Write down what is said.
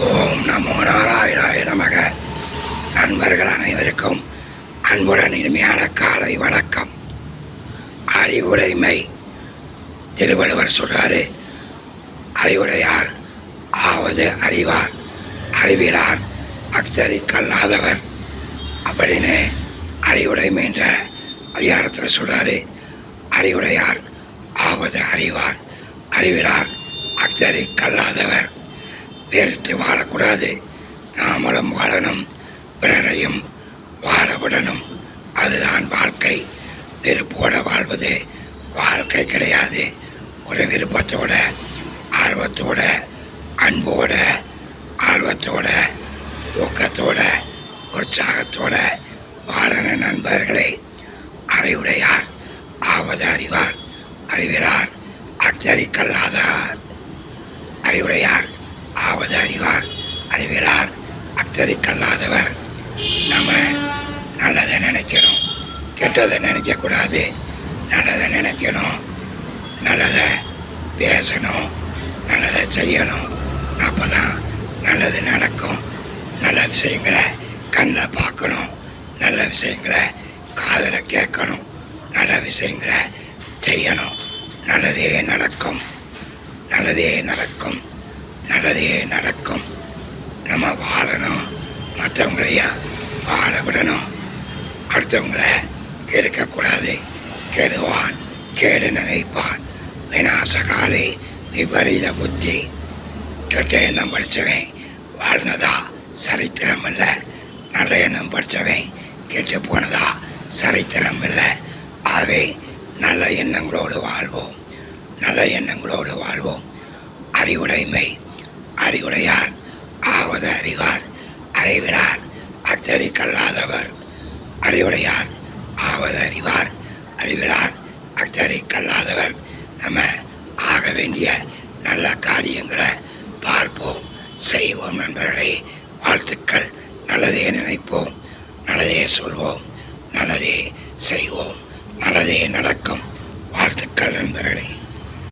ஓம் நமோ நாராயணாய நமக. நண்பர்கள் அனைவருக்கும் அன்புடன் இனிமையான காலை வணக்கம். அறிவுடைமை திருவள்ளுவர் சொல்றாரு அறிவுடையார் ஆவது அறிவார் அறிவிலார் அக்தரி கல்லாதவர் அப்படின்னு அறிவுடைமை என்ற அதிகாரத்தில் சொல்றாரு. அறிவுடையார் ஆவது அறிவார் அறிவிலார் அக்தரி கல்லாதவர் வெறுத்து வாழக்கூடாது. நாமளும் வாழணும் பிறரையும் வாழ விடணும் அதுதான் வாழ்க்கை. வெறுப்போட வாழ்வது வாழ்க்கை கிடையாது. ஒரு விருப்பத்தோட ஆர்வத்தோட அன்போட ஆர்வத்தோட ஊக்கத்தோட உற்சாகத்தோட வாழன நண்பர்களே அறிவுடையார் ஆவது அறிவார் அறிவிலார் அச்சரிக்கல்லாதார் அறிவுடையார் ஆவது அறிவார் அறிவிலார் அக்தரிக்கல்லாதவர் நம்ம நல்லதை நினைக்கணும். கெட்டதை நினைக்கக்கூடாது. நல்லதை நினைக்கணும். நல்லதை பேசணும். நல்லதை செய்யணும். அப்போ தான் நல்லது நடக்கும். நல்ல விஷயங்களை கண்ணில் பார்க்கணும். நல்ல விஷயங்களை காதில் கேட்கணும். நல்ல விஷயங்களை செய்யணும். நல்லதே நடக்கும். நல்லதே நடக்கும். நல்லதே நடக்கும். நம்ம வாழணும். மற்றவங்களையும் வாழ விடணும். அடுத்தவங்களை கெடுக்கக்கூடாது. கெடுவான் கேடு நினைப்பான். வினாசகாலை விபரீத புத்தி. கெட்ட எண்ணம் படித்தவன் வாழ்ந்ததா சரித்திரம் இல்லை. நல்ல எண்ணம் படித்தவன் கெட்டு போனதா சரித்திரம் இல்லை. ஆகவே நல்ல எண்ணங்களோடு வாழ்வோம். நல்ல எண்ணங்களோடு வாழ்வோம். அறிவுடைமை அறிவுடையார் ஆவது அறிவார் அறிவினார் அச்சரி கல்லாதவர் அறிவுடையார் ஆவது அறிவார் அறிவினார் அச்சரி கல்லாதவர் நம்ம ஆக வேண்டிய நல்ல காரியங்களை பார்ப்போம் செய்வோம் நண்பர்களே. வாழ்த்துக்கள். நல்லதே நினைப்போம் நல்லதே சொல்வோம் நல்லதே செய்வோம் நல்லதே நடக்கும். வாழ்த்துக்கள் நண்பர்களே.